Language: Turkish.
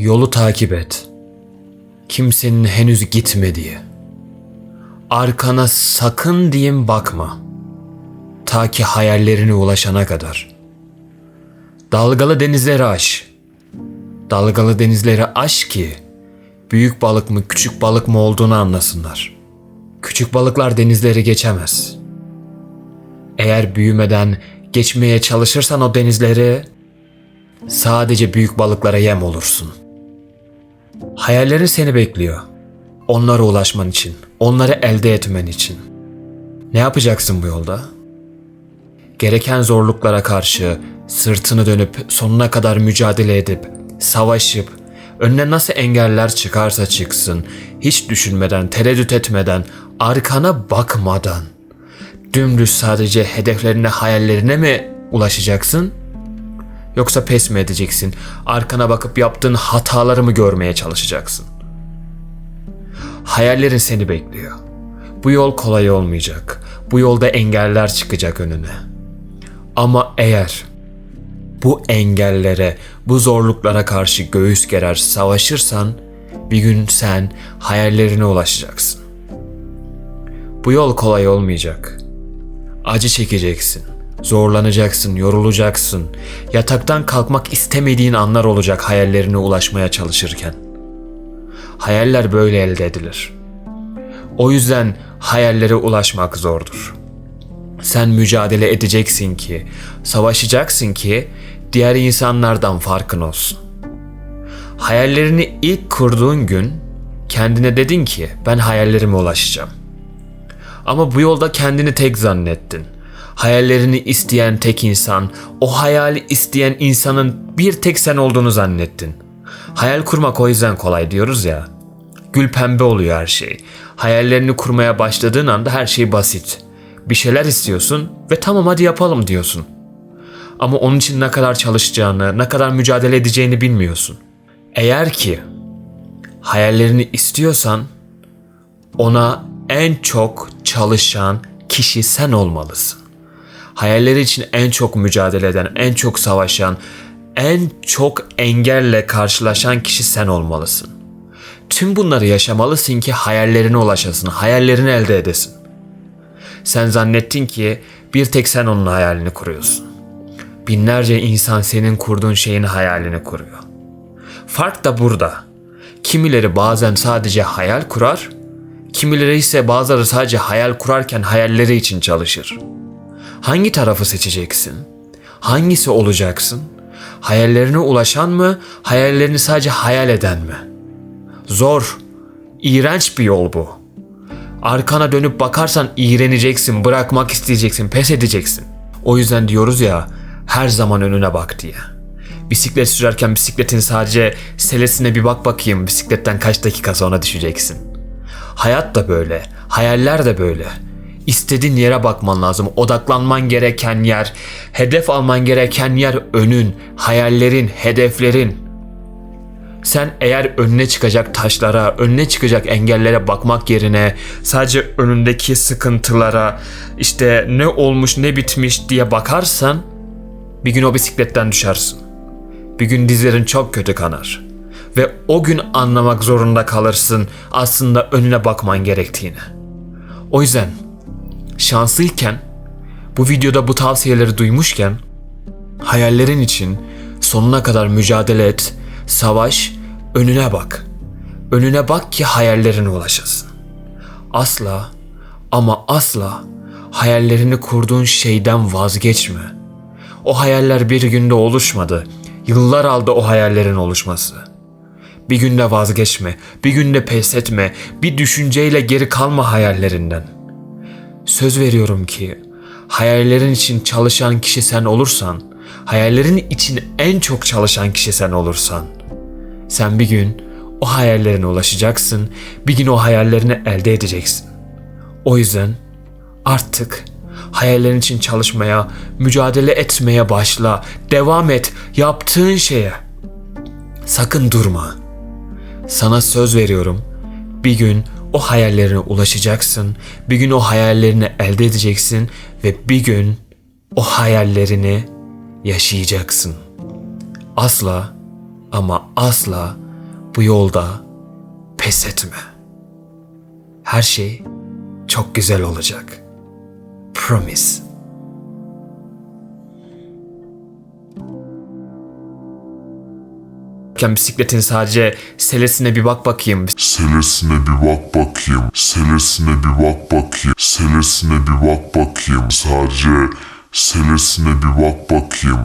Yolu takip et. Kimsenin henüz gitmediği. Arkana sakın diyeyim bakma. Ta ki hayallerine ulaşana kadar. Dalgalı denizleri aş. Dalgalı denizleri aş ki büyük balık mı küçük balık mı olduğunu anlasınlar. Küçük balıklar denizleri geçemez. Eğer büyümeden geçmeye çalışırsan o denizleri sadece büyük balıklara yem olursun. Hayallerin seni bekliyor. Onlara ulaşman için, onları elde etmen için. Ne yapacaksın bu yolda? Gereken zorluklara karşı sırtını dönüp sonuna kadar mücadele edip, savaşıp, önüne nasıl engeller çıkarsa çıksın, hiç düşünmeden, tereddüt etmeden, arkana bakmadan, dümdüz sadece hedeflerine, hayallerine mi ulaşacaksın? Yoksa pes mi edeceksin? Arkana bakıp yaptığın hataları mı görmeye çalışacaksın? Hayallerin seni bekliyor. Bu yol kolay olmayacak. Bu yolda engeller çıkacak önüne. Ama eğer bu engellere, bu zorluklara karşı göğüs gerer savaşırsan bir gün sen hayallerine ulaşacaksın. Bu yol kolay olmayacak. Acı çekeceksin. Zorlanacaksın, yorulacaksın. Yataktan kalkmak istemediğin anlar olacak hayallerine ulaşmaya çalışırken. Hayaller böyle elde edilir. O yüzden hayallere ulaşmak zordur. Sen mücadele edeceksin ki, savaşacaksın ki diğer insanlardan farkın olsun. Hayallerini ilk kurduğun gün kendine dedin ki ben hayallerime ulaşacağım. Ama bu yolda kendini tek zannettin. Hayallerini isteyen tek insan, o hayali isteyen insanın bir tek sen olduğunu zannettin. Hayal kurmak o yüzden kolay diyoruz ya. Gül pembe oluyor her şey. Hayallerini kurmaya başladığın anda her şey basit. Bir şeyler istiyorsun ve tamam hadi yapalım diyorsun. Ama onun için ne kadar çalışacağını, ne kadar mücadele edeceğini bilmiyorsun. Eğer ki hayallerini istiyorsan ona en çok çalışan kişi sen olmalısın. Hayalleri için en çok mücadele eden, en çok savaşan, en çok engelle karşılaşan kişi sen olmalısın. Tüm bunları yaşamalısın ki hayallerine ulaşasın, hayallerini elde edesin. Sen zannettin ki bir tek sen onun hayalini kuruyorsun. Binlerce insan senin kurduğun şeyin hayalini kuruyor. Fark da burada. Kimileri bazen sadece hayal kurar, kimileri ise bazıları sadece hayal kurarken hayalleri için çalışır. Hangi tarafı seçeceksin? Hangisi olacaksın? Hayallerine ulaşan mı, hayallerini sadece hayal eden mi? Zor, iğrenç bir yol bu. Arkana dönüp bakarsan iğreneceksin, bırakmak isteyeceksin, pes edeceksin. O yüzden diyoruz ya, her zaman önüne bak diye. Bisiklet sürerken bisikletin sadece selesine bir bak bakayım, bisikletten kaç dakika sonra düşeceksin. Hayat da böyle, hayaller de böyle. İstediğin yere bakman lazım. Odaklanman gereken yer, hedef alman gereken yer önün, hayallerin, hedeflerin. Sen eğer önüne çıkacak taşlara, önüne çıkacak engellere bakmak yerine sadece önündeki sıkıntılara, işte ne olmuş ne bitmiş diye bakarsan bir gün o bisikletten düşersin. Bir gün dizlerin çok kötü kanar. Ve o gün anlamak zorunda kalırsın aslında önüne bakman gerektiğini. O yüzden şanslıyken bu videoda bu tavsiyeleri duymuşken hayallerin için sonuna kadar mücadele et, savaş, önüne bak. Önüne bak ki hayallerine ulaşasın. Asla ama asla hayallerini kurduğun şeyden vazgeçme. O hayaller bir günde oluşmadı. Yıllar aldı o hayallerin oluşması. Bir günde vazgeçme, bir günde pes etme, bir düşünceyle geri kalma hayallerinden. Söz veriyorum ki hayallerin için çalışan kişi sen olursan, hayallerin için en çok çalışan kişi sen olursan, sen bir gün o hayallerine ulaşacaksın, bir gün o hayallerini elde edeceksin. O yüzden artık hayallerin için çalışmaya, mücadele etmeye başla. Devam et yaptığın şeye. Sakın durma. Sana söz veriyorum. Bir gün o hayallerine ulaşacaksın. Bir gün o hayallerini elde edeceksin ve bir gün o hayallerini yaşayacaksın. Asla ama asla Bu yolda pes etme. Her şey çok güzel olacak. Promise. Ken bisikletin sadece selesine bir bak bakayım. Selesine bir bak bakayım. Selesine bir bak bakayım. Selesine bir bak bakayım. Sadece selesine bir bak bakayım.